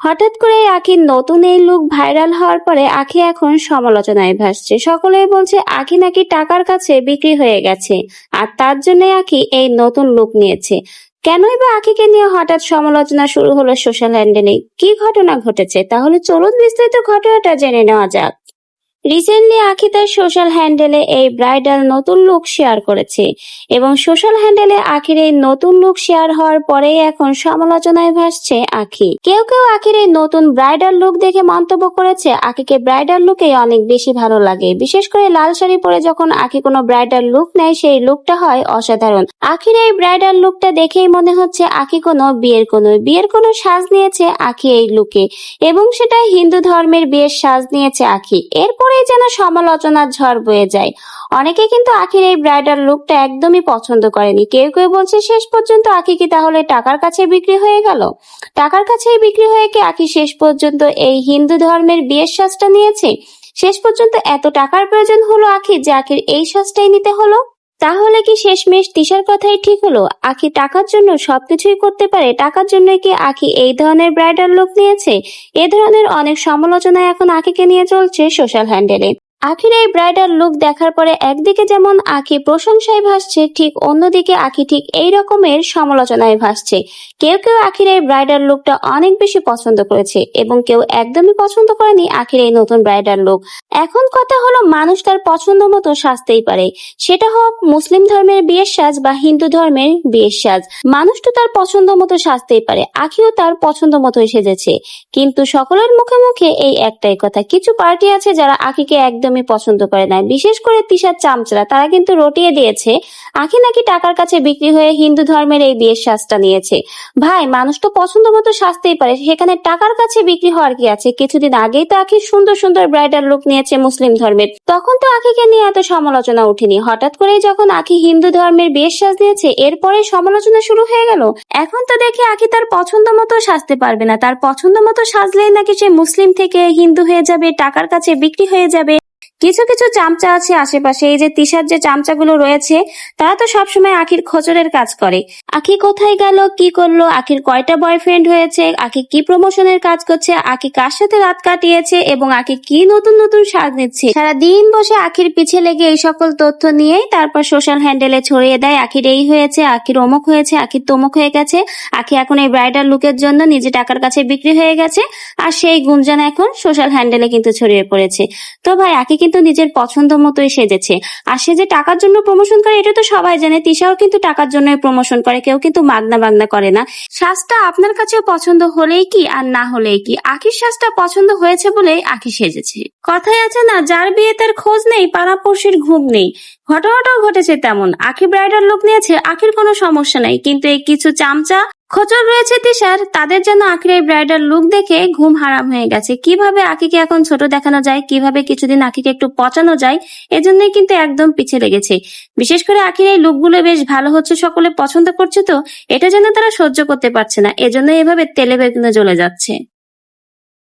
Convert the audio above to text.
হঠাৎ করে আখির নতুন এই লুক ভাইরাল হওয়ার পরে আখি এখন সমালোচনায় ভাসছে। সকলেই বলছে, আখি নাকি টাকার কাছে বিক্রি হয়ে গেছে আর তার জন্য আখি এই নতুন লুক নিয়েছে। কেনই বা আখিকে নিয়ে হঠাৎ সমালোচনা শুরু হলো সোশ্যাল হ্যান্ডেলে কি ঘটনা ঘটেছে? তাহলে চলুন বিস্তারিত ঘটনাটা জেনে নেওয়া যাক। রিসেন্টলি আখি তার সোশ্যাল হ্যান্ডেলে এই ব্রাইডাল নতুন লুক শেয়ার করেছে এবং সোশ্যাল হ্যান্ডেলে আখির এই নতুন লুক শেয়ার হওয়ার পরেই এখন সমালোচনায় ভাসছে আখি কেউ কেউ আখির এই নতুন ব্রাইডাল লুক দেখে মন্তব্য করেছে আখিকে ব্রাইডাল লুকেই অনেক বেশি ভালো লাগে। বিশেষ করে লাল শাড়ি পরে যখন আখি কোনো ব্রাইডাল লুক নেয়, সেই লুকটা হয় অসাধারণ। আখির এই ব্রাইডাল লুকটা দেখেই মনে হচ্ছে আখি কোনো বিয়ের কোনো বিয়ের কোনো সাজ নিয়েছে আখি এই লুকে এবং সেটা হিন্দু ধর্মের বিয়ের সাজ নিয়েছে আখি এরপরেই যেন সমালোচনার ঝড় বয়ে যায়। অনেকে কিন্তু আখির এই ব্রাইডাল লুকটা একদমই পছন্দ করেনি। কেউ কেউ বলছে, শেষ পর্যন্ত আখি কি তাহলে টাকার কাছে বিক্রি হয়ে গেল? টাকার কাছেই বিক্রি হয়ে কি আখি শেষ পর্যন্ত এই হিন্দু ধর্মের বিয়ের সাজটা নিয়েছে? শেষ পর্যন্ত এত টাকার প্রয়োজন হলো আখির যে আখির এই সাজটাই নিতে হলো? তাহলে কি শেষমেশ তিশার কথাই ঠিক হলো? আখি টাকার জন্য সবকিছুই করতে পারে, টাকার জন্য কি আখি এই ধরনের ব্রাইডাল লোক নিয়েছে? এ ধরনের অনেক সমালোচনা এখন আখিকে নিয়ে চলছে সোশ্যাল হ্যান্ডেলে আখির এই ব্রাইডাল লুক দেখার পরে একদিকে যেমন আখি প্রশংসায় ভাসছে, ঠিক অন্যদিকে আখি ঠিক এই রকমের সমালোচনায় ভাসছে। কেউ কেউ আখির এই ব্রাইডাল লুকটা অনেক বেশি পছন্দ করেছে এবং কেউ একদমই পছন্দ করেনি আখির এই নতুন ব্রাইডাল লুক এখন কথা হলো মানুষ তার পছন্দ মতো সাজতেই পারে। সেটা হোক মুসলিম ধর্মের বিয়ের সাজ বা হিন্দু ধর্মের বিয়ের সাজ। মানুষ তো তার পছন্দ মতো সাজতেই পারে, আখিও তার পছন্দ মতোই সেজেছে। কিন্তু সকলের মুখে মুখে এই একটাই কথা, কিছু পার্টি আছে যারা আখিকে একদমই পছন্দ করে না বিশেষ করে তিশার চামচরা, তারা কিন্তু রটিয়ে দিয়েছে। আখি নাকি টাকার কাছে বিক্রি হয়ে হিন্দু ধর্মের এই বিয়ের শ্বাসটা নিয়েছে। ভাই, মানুষ তো পছন্দ মতো সাজতেই পারে, সেখানে টাকার কাছে বিক্রি হওয়ার কি আছে? কিছুদিন আগেই তো আখি সুন্দর সুন্দর ব্রাইডাল লুক নিয়েছে মুসলিম ধর্মের। তখন তো আখিকে নিয়ে এত সমালোচনা উঠেনি হঠাৎ করেই যখন আখি হিন্দু ধর্মের বিয়ের সাজ নিয়েছে এরপরে সমালোচনা শুরু হয়ে গেল। এখন তো দেখি আখি তার পছন্দ মতো সাজতে পারবে না। তার পছন্দ মতো সাজলেই নাকি সে মুসলিম থেকে হিন্দু হয়ে যাবে, টাকার কাছে বিক্রি হয়ে যাবে। কিছু কিছু চামচা আছে আশেপাশে। এই যে তিশার যে চামচাগুলো রয়েছে, তারা তো সবসময় আখির খোঁচরের কাজ করে। আখি কোথায় গেল? কি করল? আখির কয়টা বয়ফ্রেন্ড হয়েছে? আখি কি প্রমোশনের কাজ করছে? আখি কার সাথে রাত কাটিয়েছে? এবং আখি কি নতুন নতুন সাজ নিচ্ছে সারা দিন বসে আখির পিছে লেগে এই সকল তথ্য নিয়েই তারপর সোশ্যাল হ্যান্ডেলে ছড়িয়ে দেয়। আখির এই হয়েছে, আখির অমুক হয়েছে, আখির তমুক হয়ে গেছে। আখি এখন এই ব্রাইডাল লুকের জন্য নিজে টাকার কাছে বিক্রি হয়ে গেছে। আর সেই গুঞ্জন এখন সোশ্যাল হ্যান্ডেলে কিন্তু ছড়িয়ে পড়েছে। তো ভাই আকি কিন্তু নিজের পছন্দ মতোই সেজেছে। আর সে যে টাকার জন্য প্রমোশন করে, এটা তো সবাই জানে। তিশাও কিন্তু টাকার জন্যই প্রমোশন করে, কেউ কিন্তু মাগনা বাগনা করে না। সাজটা আপনার কাছেও পছন্দ হলেই কি, আর না হলেই কি? আখির সাজটা পছন্দ হয়েছে বলেই আখি সেজেছে। কথাই আছে না, যার বিয়ে তার খোঁজ নেই, পাড়াপড়শির ঘুম নেই। ঘটনাটাও ঘটেছে তেমন। আখি ব্রাইডাল লোক নিয়েছে, আখির কোনো সমস্যা নাই। কিন্তু এই কিছু চামচা খোঁচর রয়েছে তিশার। তাদের জন্য আখির এই ব্রাইডাল লুক দেখে ঘুম হারাম হয়ে গেছে। কীভাবে আকিকে এখন ছোট দেখানো যায়, কীভাবে কিছুদিন আকিকে একটু পচানো যায়, এজন্যই কিন্তু একদম পিছিয়ে লেগেছে। বিশেষ করে আখির এই লুকগুলো বেশ ভালো হচ্ছে, সকলে পছন্দ করছে তো, এটা যেন তারা সহ্য করতে পারছে না এজন্য এভাবে তেলে বেগুনে জ্বলে যাচ্ছে।